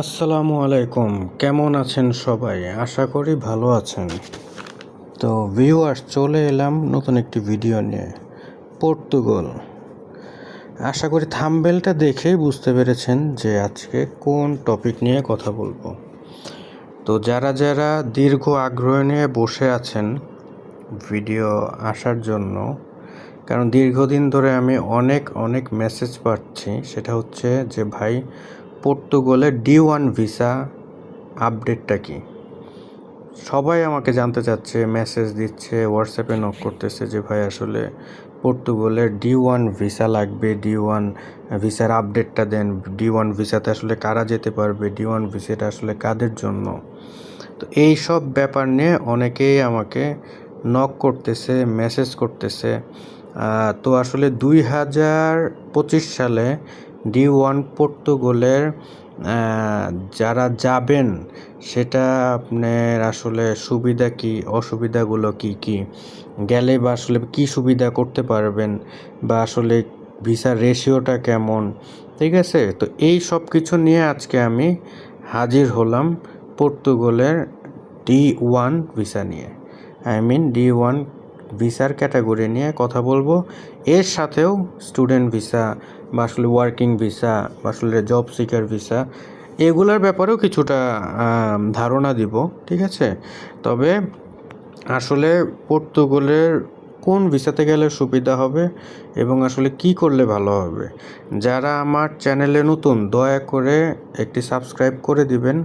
আসসালামু আলাইকুম। কেমন আছেন সবাই? আশা করি ভালো আছেন। তো ভিউয়ার্স চলে এলাম নতুন একটি ভিডিও নিয়ে। পর্তুগাল। আশা করি থামবেলটা দেখেই বুঝতে পেরেছেন যে আজকে কোন টপিক নিয়ে কথা বলব। তো যারা যারা দীর্ঘ আগ্রহ নিয়ে বসে আছেন ভিডিও আসার জন্য, কারণ দীর্ঘদিন ধরে আমি অনেক অনেক মেসেজ পাচ্ছি, সেটা হচ্ছে যে ভাই পর্তুগালের ডি ওয়ান ভিসা আপডেটটা কি? সবাই আমাকে জানতে চাচ্ছে, মেসেজ দিচ্ছে, হোয়াটসঅ্যাপে নক করতেছে যে, ভাই, আসলে পর্তুগালের ডি ওয়ান ভিসা লাগবে, ডি ওয়ান ভিসার আপডেটটা দেন। ডি ওয়ান ভিসাতে আসলে কারা যেতে পারবে? ডি ওয়ান ভিসাটা আসলে কাদের জন্য? তো এই সব ব্যাপার নিয়ে অনেকেই আমাকে নক করতেছে মেসেজ করতেছে। তো আসলে দুই হাজার পঁচিশ সালে ডি ওয়ান পর্তুগালের যারা যাবেন, সেটা আপনার আসলে সুবিধা কি, অসুবিধাগুলো কি কি? গেলে বা আসলে কি সুবিধা করতে পারবেন? বা আসলে ভিসার রেশিওটা কেমন? ঠিক আছে? তো এই সব কিছু নিয়ে আজকে আমি হাজির হলাম পর্তুগালের ডি ওয়ান ভিসা নিয়ে। আই মিন ডি ওয়ান ভিসার ক্যাটাগরি নিয়ে কথা বলব। এর সাথেও স্টুডেন্ট ভিসা বা আসলে ওয়ার্কিং ভিসা বা আসলে জব সিকার ভিসা এগুলোর ব্যাপারেও কিছুটা ধারণা দিব, ঠিক আছে? তবে আসলে পর্তুগালের কোন ভিসাতে গেলে সুবিধা হবে এবং আসলে কি করলে ভালো হবে? যারা আমার চ্যানেলে নতুন, দয়া করে একটি সাবস্ক্রাইব করে দিবেন,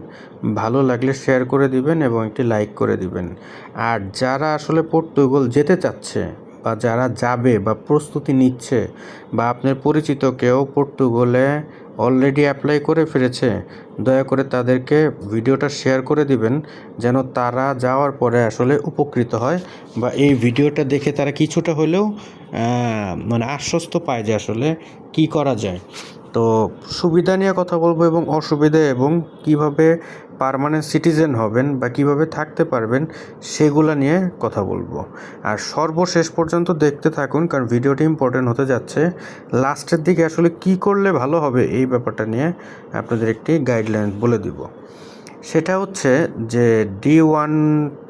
ভালো লাগলে শেয়ার করে দিবেন এবং একটি লাইক করে দিবেন। আর যারা আসলে পর্তুগাল যেতে চাচ্ছে বা যারা যাবে বা প্রস্তুতি নিচ্ছে বা আপনার পরিচিত কেউ পর্তুগালে অলরেডি অ্যাপ্লাই করে ফিরেছে দয়া করে তাদেরকে ভিডিওটা শেয়ার করে দিবেন যেন তারা যাওয়ার পরে আসলে উপকৃত হয় বা এই ভিডিওটা দেখে তারা কিছুটা হলেও মানে আশ্বস্ত পায় যে আসলে কি করা যায়। তো সুবিধা নিয়ে কথা বলব এবং অসুবিধা এবং কীভাবে পার্মানেন্ট সিটিজেন হবেন বা কীভাবে থাকতে পারবেন সেগুলো নিয়ে কথা বলব। আর সর্বশেষ পর্যন্ত দেখতে থাকুন কারণ ভিডিওটি ইম্পর্টেন্ট হতে যাচ্ছে। লাস্টের দিকে আসলে কি করলে ভালো হবে এই ব্যাপারটা নিয়ে আপনাদের একটি গাইডলাইন বলে দিব। সেটা হচ্ছে যে ডি ওয়ান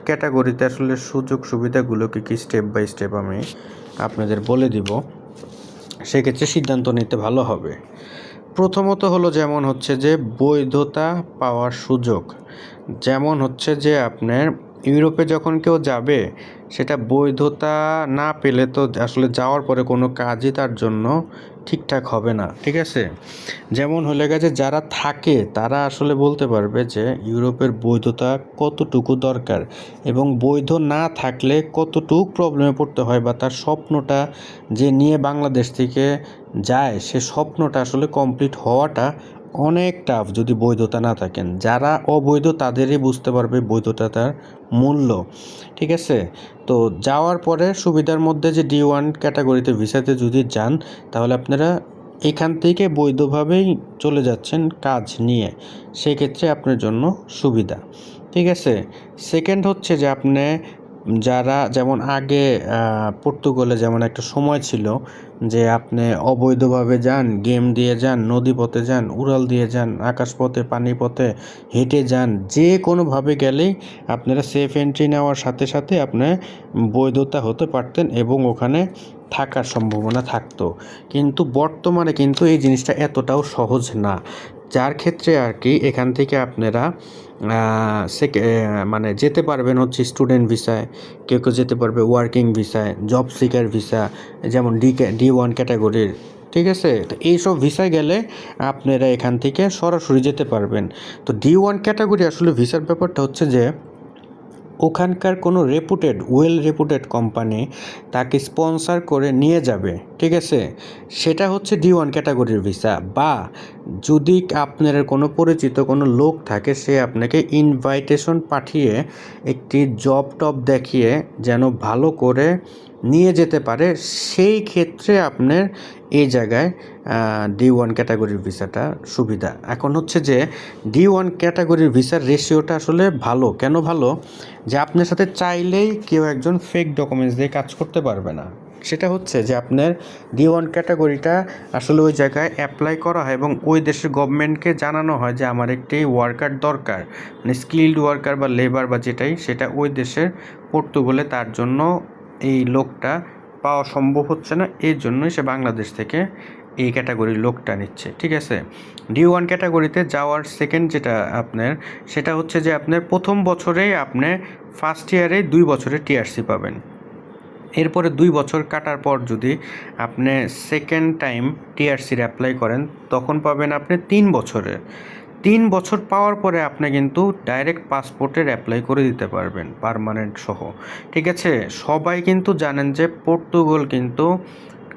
ক্যাটাগরিতে আসলে সুযোগ সুবিধাগুলো কী কী স্টেপ বাই স্টেপ আমি আপনাদের বলে দিব। সেক্ষেত্রে সিদ্ধান্ত নিতে ভালো হবে। প্রথমত হলো যেমন হচ্ছে যে বৈধতা পাওয়ার সুযোগ। যেমন হচ্ছে যে আপনার ইউরোপে যখন কেউ যাবে, সেটা বৈধতা না পেলে তো আসলে যাওয়ার পরে কোনো কাজই তার জন্য ঠিকঠাক হবে না, ঠিক আছে? যেমন হলে গেছে যারা থাকে, তারা আসলে বলতে পারবে যে ইউরোপের বৈধতা কতটুকু দরকার এবং বৈধ না থাকলে কতটুকু প্রবলেমে পড়তে হয় বা তার স্বপ্নটা যে নিয়ে বাংলাদেশ থেকে যায়, সে স্বপ্নটা আসলে কমপ্লিট হওয়াটা অনেক টাফ যদি বৈধতা না থাকেন। যারা অবৈধ তাদেরই বুঝতে পারবে বৈধতাটার মূল্য। ঠিক আছে? তো যাওয়ার পরে সুবিধার মধ্যে যে ডি ওয়ান ক্যাটাগরিতে ভিসাতে যদি যান, তাহলে আপনারা এখান থেকে বৈধভাবেই চলে যাচ্ছেন কাজ নিয়ে। সেক্ষেত্রে আপনার জন্য সুবিধা। ঠিক আছে? সেকেন্ড হচ্ছে যে আপনি যারা যেমন আগে পর্তুগালে যেমন একটা সময় ছিল যে আপনি অবৈধভাবে যান, গেম দিয়ে যান, নদীপথে যান, উড়াল দিয়ে যান, আকাশপথে, পানিপথে হেঁটে যান, যে কোনোভাবে গেলেই আপনারা সেফ এন্ট্রি নেওয়ার সাথে সাথে আপনি বৈধতা হতে পারতেন এবং ওখানে থাকার সম্ভাবনা থাকতো। কিন্তু বর্তমানে কিন্তু এই জিনিসটা এতটাও সহজ না। যার ক্ষেত্রে আর কি এখান থেকে আপনারা মানে যেতে পারবেন হচ্ছে স্টুডেন্ট ভিসায় কেউ কেউ যেতে পারবে ওয়ার্কিং ভিসায় জব সিকার ভিসা যেমন ডি ডি ওয়ান ক্যাটাগরির ঠিক আছে? তো এইসব ভিসায় গেলে আপনারা এখান থেকে সরাসরি যেতে পারবেন। তো ডি ওয়ান ক্যাটাগরি আসলে ভিসার ব্যাপারটা হচ্ছে যে ওখানকার কোনো রেপুটেড ওয়েল রেপুটেড কোম্পানি তাকে স্পন্সর করে নিয়ে যাবে, ঠিক আছে? সেটা হচ্ছে ডি ওয়ান ক্যাটাগরির ভিসা বা যদি আপনার কোনো পরিচিত কোনো লোক থাকে, সে আপনাকে ইনভাইটেশন পাঠিয়ে একটি জব টব দেখিয়ে যেন ভালো করে নিয়ে যেতে পারে, সেই ক্ষেত্রে আপনার এই জায়গায় ডি ওয়ান ক্যাটাগরির ভিসাটা সুবিধা। এখন হচ্ছে যে ডি ওয়ান ক্যাটাগরির ভিসার রেশিওটা আসলে ভালো। কেন ভালো? যে আপনার সাথে চাইলেই কেউ একজন ফেক ডকুমেন্টস দিয়ে কাজ করতে পারবে না। সেটা হচ্ছে যে, আপনার ডি ওয়ান ক্যাটাগরিটা আসলে ওই জায়গায় অ্যাপ্লাই করা হয় এবং ওই দেশের গভর্নমেন্টকে জানানো হয় যে, আমার একটি ওয়ার্কার দরকার। মানে স্কিল্ড ওয়ার্কার বা লেবার বা যেটাই, সেটা ওই দেশের পর্তুগালে তার জন্য এই লোকটা পাওয়া সম্ভব হচ্ছে না, এর জন্যই সে বাংলাদেশ থেকে এই ক্যাটাগরির লোকটা নিচ্ছে, ঠিক আছে? ডি ওয়ান ক্যাটাগরিতে যাওয়ার সেকেন্ড যেটা আপনার, সেটা হচ্ছে যে আপনার প্রথম বছরেই আপনি ফার্স্ট ইয়ারে দুই বছরের টিআরসি পাবেন। এরপরে দুই বছর কাটার পর যদি আপনি সেকেন্ড টাইম টিআরসির অ্যাপ্লাই করেন, তখন পাবেন আপনি তিন বছরের। তিন বছর পাওয়ার পরে আপনি কিন্তু ডাইরেক্ট পাসপোর্টের অ্যাপ্লাই করে দিতে পারবেন পারমানেন্ট সহ। ঠিক আছে? সবাই কিন্তু জানেন যে পর্তুগাল কিন্তু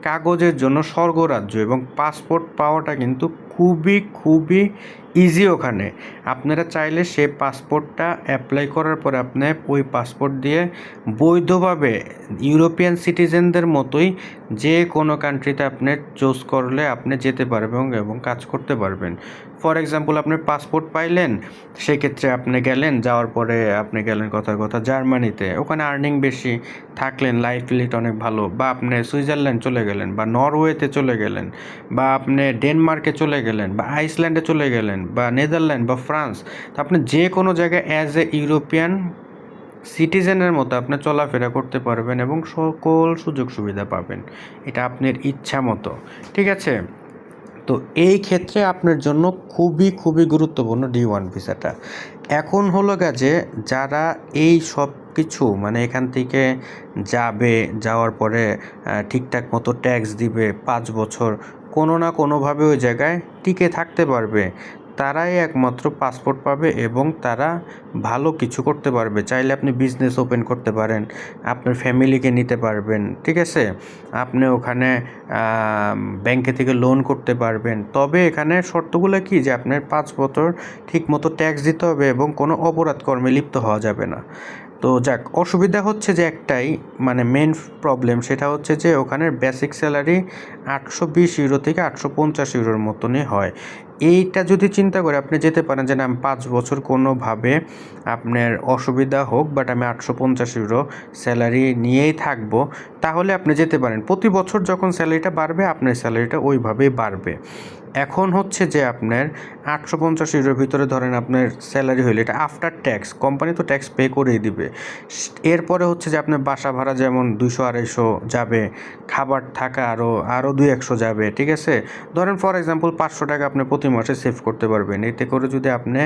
কাগজের জন্য স্বর্গরাজ্য এবং পাসপোর্ট পাওয়াটা কিন্তু খুবই খুবই ইজি ওখানে। আপনারা চাইলে সে পাসপোর্টটা অ্যাপ্লাই করার পরে আপনি ওই পাসপোর্ট দিয়ে বৈধভাবে ইউরোপিয়ান সিটিজেনদের মতোই যে কোনো কান্ট্রিতে আপনি চুজ করলে আপনি যেতে পারবেন এবং কাজ করতে পারবেন। ফর এক্সাম্পল আপনি পাসপোর্ট পাইলেন, সেক্ষেত্রে আপনি গেলেন, যাওয়ার পরে আপনি গেলেন কথার কথা জার্মানিতে। ওখানে আর্নিং বেশি, থাকলেন লাইফ লিট অনেক ভালো। বা আপনি সুইজারল্যান্ড চলে গেলেন, বা নরওয়েতে চলে গেলেন, বা আপনি ডেনমার্কে চলে গেলেন, বা আইসল্যান্ডে চলে গেলেন বা নেদারল্যান্ড বা ফ্রান্স, তো আপনি যে কোনো জায়গায় অ্যাজ এ ইউরোপিয়ান সিটিজেনের মতো আপনি চলাফেরা করতে পারবেন এবং সকল সুযোগ সুবিধা পাবেন। এটা আপনার ইচ্ছা মতো, ঠিক আছে? তো এই ক্ষেত্রে আপনার জন্য খুবই খুবই গুরুত্বপূর্ণ ডি ওয়ান ভিসাটা। এখন হলো যে যারা এই সব কিছু মানে এখান থেকে যাবে, যাওয়ার পরে ঠিকঠাক মতো ট্যাক্স দিবে, পাঁচ বছর, কোনো না কোনোভাবে ওই জায়গায় টিকে থাকতে পারবে। তারাই একমাত্র পাসপোর্ট পাবে এবং তারা ভালো কিছু করতে পারবে। চাইলে আপনি বিজনেস ওপেন করতে পারেন, আপনার ফ্যামিলিকে নিতে পারবেন, ঠিক আছে? আপনি ওখানে ব্যাংকে থেকে লোন করতে পারবেন। তবে এখানে শর্তগুলো কি? যে আপনার পাঁচ বছর ঠিক মতো ট্যাক্স দিতে হবে এবং কোনো অপরাধ কর্মে লিপ্ত হওয়া যাবে না। তো যাক, অসুবিধা হচ্ছে যে একটাই মানে মেন প্রবলেম সেটা হচ্ছে যে ওখানের বেসিক স্যালারি আটশো বিশ ইউরো থেকে আটশো পঞ্চাশ ইউরোর মতনই হয়। এইটা যদি চিন্তা করে আপনি যেতে পারেন যে না, আমি পাঁচ বছর কোনোভাবে আপনার অসুবিধা হোক বাট আমি আটশো পঞ্চাশ ইউরো স্যালারি নিয়েই থাকব, তাহলে আপনি যেতে পারেন। প্রতি বছর যখন স্যালারিটা বাড়বে, আপনার স্যালারিটা ওইভাবেই বাড়বে। এখন হচ্ছে যে আপনার আটশো পঞ্চাশ ইউরোর ভিতরে ধরেন আপনার স্যালারি হইলে, এটা আফটার ট্যাক্স কোম্পানি তো ট্যাক্স পে করেই দিবে। এরপরে হচ্ছে যে আপনার বাসা ভাড়া যেমন দুশো আড়াইশো যাবে, খাবার থাকা আরও আরও দুই একশো যাবে, ঠিক আছে? ধরেন ফর এক্সাম্পল পাঁচশো টাকা আপনি প্রতি মাসে সেভ করতে পারবেন। এতে করে যদি আপনি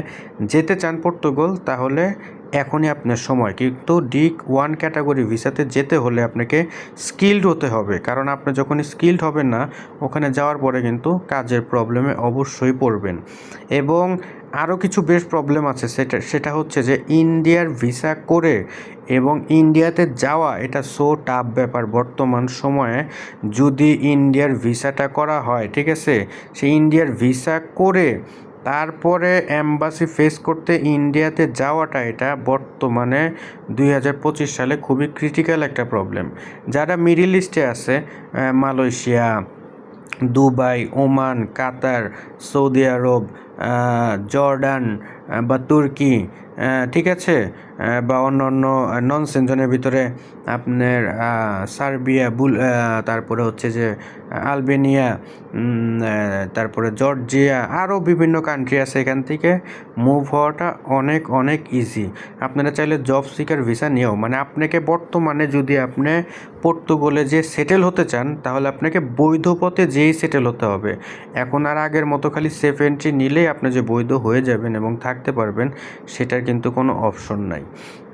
যেতে চান পর্তুগাল, তাহলে এখনই আপনার সময়। কিন্তু ডিক ওয়ান ক্যাটাগরি ভিসাতে যেতে হলে আপনাকে স্কিল্ড হতে হবে। কারণ আপনি যখন স্কিল্ড হবেন না, ওখানে যাওয়ার পরে কিন্তু কাজের প্রবলেমে অবশ্যই পড়বেন। এবং আরও কিছু বেশ প্রবলেম আছে। সেটা সেটা হচ্ছে যে ইন্ডিয়ার ভিসা করে এবং ইন্ডিয়াতে যাওয়া এটা সো টাফ ব্যাপার। বর্তমান সময়ে যদি ইন্ডিয়ার ভিসাটা করা হয়, ঠিক আছে? সেই ইন্ডিয়ার ভিসা করে তারপরে অ্যাম্বাসি ফেস করতে ইন্ডিয়াতে যাওয়াটা এটা বর্তমানে দুই হাজার পঁচিশ সালে খুবই ক্রিটিক্যাল একটা প্রবলেম যারা মিডিল ইস্টে আছে Malaysia, Dubai, Oman, Qatar, Saudi Arab Jordan বা তুর্কি ঠিক আছে? বা অন্য অন্য নন সেনজনের ভিতরে আপনার সার্বিয়া বুল তারপরে হচ্ছে যে আলবেনিয়া তারপরে জর্জিয়া আরও বিভিন্ন কান্ট্রি আছে এখান থেকে। মুভ হওয়াটা অনেক অনেক ইজি আপনারা চাইলে জব সিকার ভিসা নিয়েও মানে আপনাকে বর্তমানে যদি আপনি পর্তুগালে যে সেটেল হতে চান, তাহলে আপনাকে বৈধ পথে যেই সেটেল হতে হবে। এখন আর আগের মতো খালি সেফ এন্ট্রি নিলেই আপনি যে বৈধ হয়ে যাবেন এবং থাকতে পারবেন, সেটার কিন্তু কোনো অপশন নাই।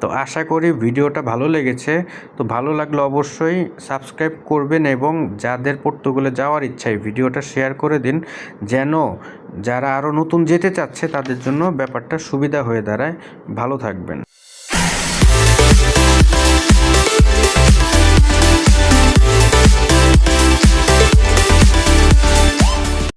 তো আশা করি ভিডিওটা ভালো লেগেছে। তো ভালো লাগলে অবশ্যই সাবস্ক্রাইব করবেন এবং যাদের পর্তুগালে যাওয়ার ইচ্ছা এই ভিডিওটা শেয়ার করে দিন। যেন যারা আরও নতুন যেতে চাচ্ছে তাদের জন্য ব্যাপারটা সুবিধা হয়ে দাঁড়ায়। ভালো থাকবেন।